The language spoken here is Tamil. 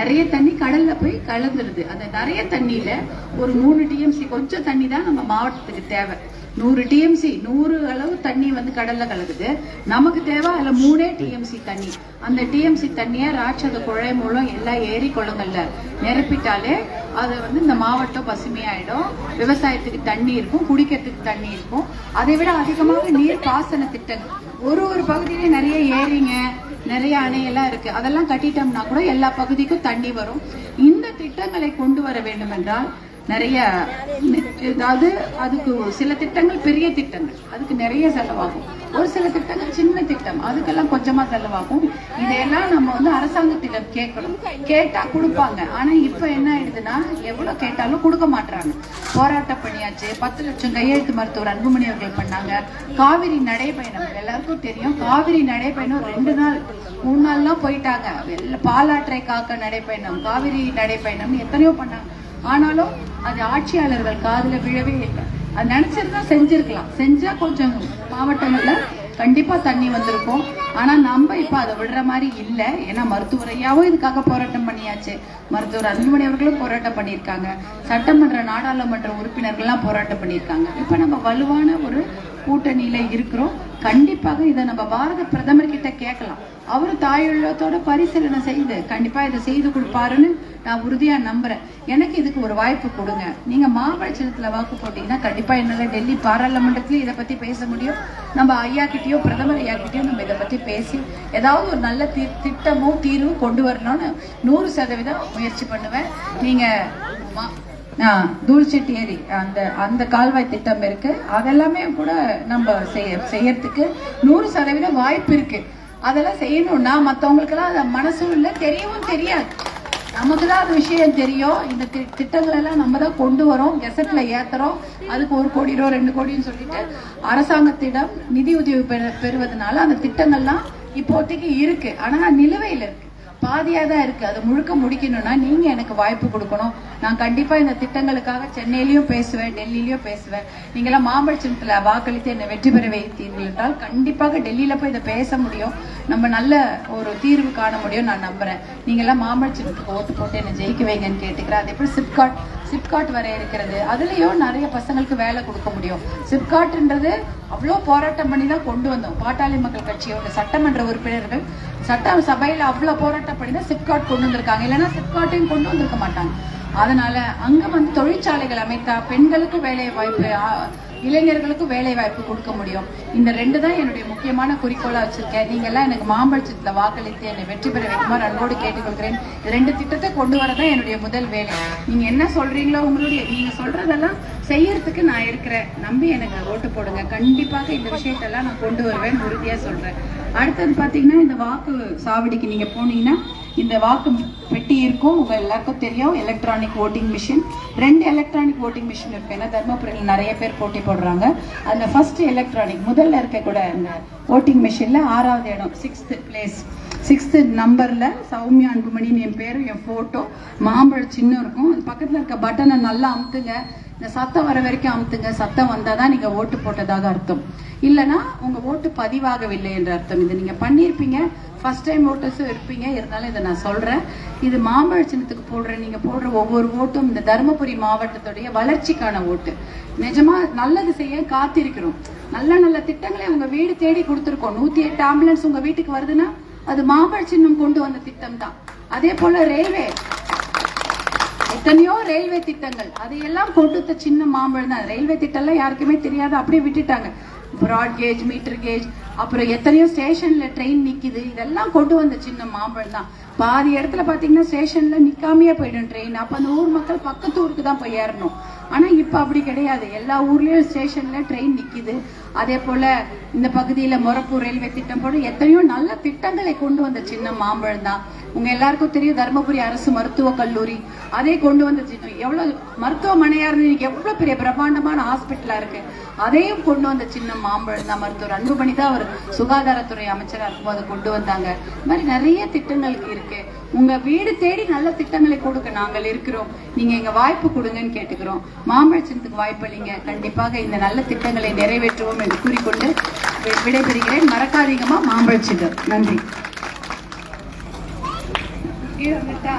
நிறைய தண்ணி கடல்ல போய் கலந்துருது. அந்த நிறைய தண்ணியில ஒரு மூணு டிஎம்சி கொஞ்சம் தண்ணி தான் நம்ம மாவட்டத்துக்கு தேவை. நூறு டிஎம்சி நூறு அளவு தண்ணி வந்து கடல்ல கலக்குது. நமக்கு தேவை அதுல மூணே டிஎம்சி தண்ணி. அந்த டிஎம்சி தண்ணியை ராட்சத குழாய் மூலம் எல்லா ஏரி குளங்கள்ல நிரப்பிட்டாலே அதை வந்து இந்த மாவட்டம் பசுமையாயிடும். விவசாயத்துக்கு தண்ணி இருக்கும் குடிக்கிறதுக்கு தண்ணி இருக்கும். அதை விட அதிகமாக நீர் பாசன திட்டங்கள். ஒரு ஒரு பகுதியிலே நிறைய ஏரிங்க. நிறைய அணையெல்லாம் இருக்கு. அதெல்லாம் கட்டிட்டோம்னா கூட எல்லா பகுதிக்கும் தண்ணி வரும். இந்த திட்டங்களை கொண்டு வர வேண்டும் என்றால் நிறைய அதாவது அதுக்கு சில திட்டங்கள் பெரிய திட்டங்கள். அதுக்கு நிறைய செலவாகும். ஒரு சில திட்டங்கள் சின்ன திட்டம். அதுக்கெல்லாம் கொஞ்சமா செலவாகும். இதையெல்லாம் நம்ம வந்து அரசாங்கத்திடம் கேட்கணும். கேட்டா கொடுப்பாங்க. ஆனா இப்ப என்ன ஆயிடுதுன்னா எவ்வளவு கேட்டாலும் கொடுக்க மாட்டாங்க போராட்டம் பணியாச்சு. பத்து லட்சம் கையெழுத்து மருத்துவர் அன்புமணி அவர்கள் பண்ணாங்க. காவிரி நடைபயணம். எல்லாருக்கும் தெரியும். காவிரி நடைபயணம் ரெண்டு நாள். மூணு நாள்லாம் போயிட்டாங்க பாலாற்றை காக்க நடைப்பயணம் காவிரி நடைப்பயணம் எத்தனையோ பண்ணாங்க. ஆனாலும் அது ஆட்சியாளர்கள் காதுல விழவே இல்லை. அது நினைச்சிருந்தா செஞ்சிருக்கலாம். செஞ்சா கொஞ்சம் மாவட்டங்கள்ல கண்டிப்பா தண்ணி வந்திருக்கும். ஆனா நம்ம இப்ப அதை விடுற மாதிரி இல்லை. ஏன்னா மருத்துவரையாவும் இதுக்காக போராட்டம் பண்ணியாச்சு. மருத்துவர் அன்புமணி அவர்களும் போராட்டம் பண்ணியிருக்காங்க. சட்டமன்ற நாடாளுமன்ற உறுப்பினர்கள்லாம் போராட்டம் பண்ணியிருக்காங்க. இப்ப நம்ம வலுவான ஒரு கூட்டணியில இருக்கிறோம். கண்டிப்பாக இதை நம்ம பாரத பிரதமர் கிட்ட கேட்கலாம். அவரு தாயுள்ளத்தோட பரிசீலனை செய்து கண்டிப்பா இதை செய்து கொடுப்பாருன்னு நான் உறுதியா நம்புறேன். எனக்கு இதுக்கு ஒரு வாய்ப்பு கொடுங்க. நீங்க மாவட்டத்துல வாக்கு போட்டீங்கன்னா கண்டிப்பா என்னால டெல்லி பாராளுமன்றத்திலயும் இதை பத்தி பேச முடியும். நம்ம ஐயா கிட்டயோ பிரதமர் ஐயா கிட்டயோ நம்ம இதை பத்தி பேசி ஏதாவது ஒரு நல்ல தி- திட்டமோ தீர்வும் கொண்டு வரணும்னு நூறு சதவீதம் முயற்சி பண்ணுவேன். நீங்க மா- தூள்செட்டி ஏரி அந்த அந்த கால்வாய் திட்டம் இருக்கு. அதெல்லாமே கூட நம்ம செய்ய செய்யறதுக்கு நூறு சதவீதம் வாய்ப்பு இருக்கு. அதெல்லாம் செய்யணும்னா மத்தவங்களுக்கெல்லாம் அது மனசும் இல்ல தெரியவும் தெரியாது. நமக்கு தான் அது விஷயம் தெரியும். இந்த தி- திட்டங்கள் எல்லாம் நம்ம தான் கொண்டு வரோம். கெசட்ல ஏத்துறோம். அதுக்கு ஒரு கோடி ரூபா ரெண்டு கோடின்னு சொல்லிட்டு அரசாங்கத்திடம் நிதி உதவி பெறுவதனால அந்த திட்டங்கள்லாம் இப்போதைக்கு இருக்கு. ஆனா நிலுவையில் இருக்கு. பாதியாக தான் இருக்கு. அதை முழுக்க முடிக்கணும்னா நீங்க எனக்கு வாய்ப்பு கொடுக்கணும். நான் கண்டிப்பா இந்த திட்டங்களுக்காக சென்னையிலயும் பேசுவேன் டெல்லியிலயும் பேசுவேன். நீங்களாம் மாம்பழச்சனத்துல வாக்களித்து என்னை வெற்றி பெற வைத்தீர்கள் என்றால் கண்டிப்பாக டெல்லியில போய் இதை பேச முடியும். நம்ம நல்ல ஒரு தீர்வு காண முடியும் நான் நம்புறேன். நீங்களாம் மாம்பழச்சத்துக்கு ஓட்டு போட்டு என்னை ஜெயிக்க வைங்கன்னு கேட்டுக்கிறேன். அதே எப்படி சிப்காட் சிப்காட் வர இருக்கிறது. அதுலயும் நிறைய பசங்களுக்கு வேலை கொடுக்க முடியும். சிப்காட்ன்றது அவ்வளோ போராட்டம் பண்ணி தான் கொண்டு வந்தோம். பாட்டாளி மக்கள் கட்சியோட சட்டமன்ற உறுப்பினர்கள் சட்ட சபையில அவ்வளோ போராட்டம் பண்ணி தான் சிப்காட் கொண்டு வந்திருக்காங்க. இல்லைன்னா சிப்காட்டையும் கொண்டு வந்திருக்க மாட்டாங்க. அதனால அங்க வந்து தொழிற்சாலைகள் அமைத்தா பெண்களுக்கு வேலை வாய்ப்பு இளைஞர்களுக்கு இளைஞர்களுக்கும் வேலை வாய்ப்பு கொடுக்க முடியும். இந்த ரெண்டு தான் என்னுடைய முக்கியமான குறிக்கோளா வச்சிருக்கேன். நீங்க எல்லாம் எனக்கு மாம்பழச்சத்துல வாக்களித்து என்னை வெற்றி பெற வைக்குமாறு அன்போடு கேட்டுக்கொள்கிறேன். ரெண்டு திட்டத்தை கொண்டு வரதான் என்னுடைய முதல் வேலை. நீங்க என்ன சொல்றீங்களோ உங்களுடைய நீங்க சொல்றதெல்லாம் செய்யறதுக்கு நான் இருக்கிறேன் நம்பி எனக்கு ஓட்டு போடுங்க. கண்டிப்பாக இந்த விஷயத்தெல்லாம் நான் கொண்டு வருவேன். உறுதியா சொல்றேன். அடுத்தது பாத்தீங்கன்னா இந்த வாக்கு சாவடிக்கு நீங்க போனீங்கன்னா இந்த வாக்கு பெட்டி இருக்கும். உங்க எல்லாருக்கும் தெரியும். எலக்ட்ரானிக் ஓட்டிங் மிஷின் ரெண்டு எலக்ட்ரானிக் ஓட்டிங் மிஷின் இருக்கு. ஏன்னா தர்மபுரியில் நிறைய பேர் போட்டி போடுறாங்க. அந்த ஃபர்ஸ்ட் எலக்ட்ரானிக் முதல்ல இருக்க கூட ஓட்டிங் மிஷின்ல ஆறாவது இடம் சிக்ஸ்த் பிளேஸ் சிக்ஸ்த்து நம்பர்ல சௌமியா அன்புமணின்னு என் பேரும் என் போட்டோ மாம்பழம் சின்னம் இருக்கும். அது பக்கத்துல இருக்க பட்டனை நல்லா அமுத்துங்க. இந்த சத்தம் வர வரைக்கும் அமுத்துங்க. சத்தம் வந்தாதான் நீங்க ஓட்டு போட்டதாக அர்த்தம். இல்லனா உங்க ஓட்டு பதிவாகவில்லை என்ற அர்த்தம். இது நீங்க பண்ணியிருப்பீங்க. ஃபர்ஸ்ட் டைம் ஓட்டர்ஸும் இருப்பீங்க. இருந்தாலும் இதை நான் சொல்றேன். இது மாம்பழ சின்னத்துக்கு போடுற நீங்க போடுற ஒவ்வொரு ஓட்டும் இந்த தருமபுரி மாவட்டத்துடைய வளர்ச்சிக்கான ஓட்டு. நிஜமா நல்லது செய்ய காத்திருக்கிறோம். நல்ல நல்ல திட்டங்களை உங்க வீடு தேடி கொடுத்துருக்கோம். நூத்தி எட்டு ஆம்புலன்ஸ் உங்க வீட்டுக்கு வருதுன்னா அது மாம்பழ சின்னம் கொண்டு வந்த திட்டம் தான் அதே போல ரயில்வே எத்தனையோ ரயில்வே திட்டங்கள். அதையெல்லாம் கொண்டு வந்த சின்ன மாம்பழம் தான். ரயில்வே திட்டம்லாம் யாருக்குமே தெரியாது. அப்படியே விட்டுட்டாங்க. ப்ராட் கேஜ் மீட்டர் கேஜ் அப்புறம் எத்தனையோ ஸ்டேஷன்ல ட்ரெயின் நிக்குது. இதெல்லாம் கொண்டு வந்த சின்ன மாம்பழம் தான். பாதி இடத்துல பாத்தீங்கன்னா ஸ்டேஷன்ல நிக்காமையே போயிடும் ட்ரெயின் அப்ப அந்த ஊர் மக்கள் பக்கத்து ஊருக்கு தான் போய் ஏறணும். ஆனா இப்ப அப்படி கிடையாது. எல்லா ஊர்லயும் ஸ்டேஷன்ல ட்ரெயின் நிக்குது. அதே போல இந்த பகுதியில மொரப்பூர் ரயில்வே திட்டம் போல எத்தனையோ நல்ல திட்டங்களை கொண்டு வந்த சின்ன மாம்பழம் தான். உங்க எல்லாருக்கும் தெரியும் தருமபுரி அரசு மருத்துவக் கல்லூரி. அதே கொண்டு வந்த சின்னம் எவ்வளவு மருத்துவமனையா இருந்து இன்னைக்கு எவ்வளவு பெரிய பிரம்மாண்டமான ஹாஸ்பிட்டலா இருக்கு. அதையும் கொண்டு வந்த சின்ன மாம்பழம் தான் மருத்துவர் அன்புமணி தான் அவர் சுகாதாரத்துறை அமைச்சரா அதை கொண்டு வந்தாங்க. இந்த மாதிரி நிறைய திட்டங்களுக்கு இருக்கு. உங்க வீடு தேடி நல்ல திட்டங்களை கொடுக்க நாங்கள் இருக்கிறோம். நீங்க எங்க வாய்ப்பு கொடுங்கன்னு கேட்டுக்கிறோம். மாம்பழச்சனத்துக்கு வாய்ப்பு இல்லைங்க. கண்டிப்பாக இந்த நல்ல திட்டங்களை நிறைவேற்றுவோம் என்று கூறிக்கொண்டு விடைபெறுகிறேன். மறக்காதீங்கம்மா. மாம்பழச்சிட்டம் நன்றி. கீழே வந்துட்டா?